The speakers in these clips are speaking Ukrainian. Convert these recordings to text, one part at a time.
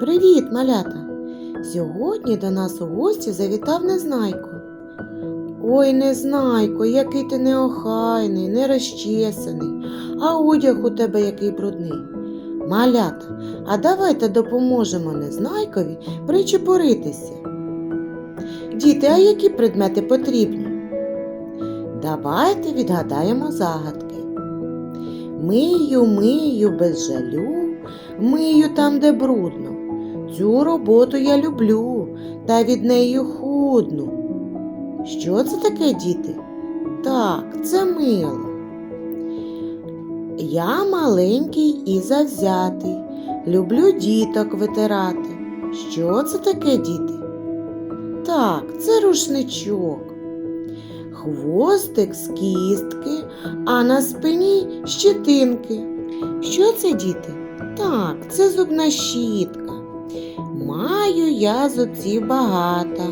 Привіт, малята! Сьогодні до нас у гості завітав Незнайко. Ой, Незнайко, який ти неохайний, нерозчесаний, а одяг у тебе який брудний. Малята, а давайте допоможемо Незнайкові причепуритися. Діти, а які предмети потрібні? Давайте відгадаємо загадки. Мию, мию без жалю, мию там, де брудно. Цю роботу я люблю та від неї худну. Що це таке, діти? Так, це мило. Я маленький і завзятий, люблю діток витирати. Що це таке, діти? Так, це рушничок. Хвостик з кістки, а на спині щетинки. Що це, діти? Так, це зубна щітка. Маю я зубців багато.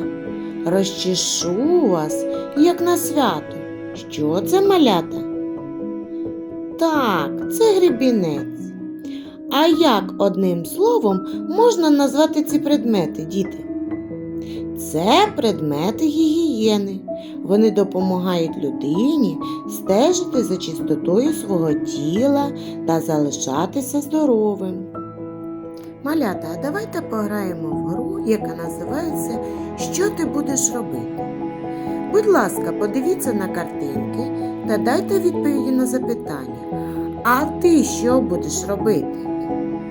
Розчешу вас, як на свято. Що це малята? Так, це гребінець. А як одним словом можна назвати ці предмети, діти? Це предмети гігієни. Вони допомагають людині стежити за чистотою свого тіла та залишатися здоровим. Малята, а давайте пограємо в гру, яка називається Що ти будеш робити? Будь ласка, подивіться на картинки та дайте відповіді на запитання. А ти що будеш робити?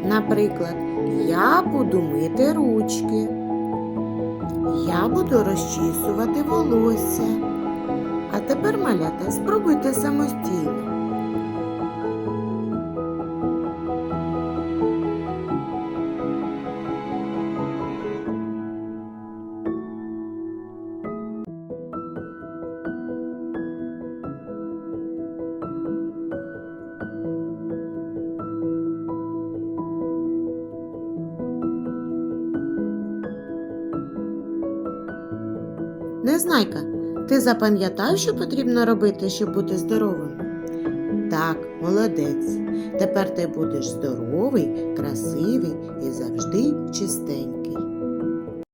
Наприклад, я буду мити ручки. Я буду розчісувати волосся. А тепер, малята, спробуйте самостійно. Незнайка, ти запам'ятав, що потрібно робити, щоб бути здоровим? Так, молодець. Тепер ти будеш здоровий, красивий і завжди чистенький.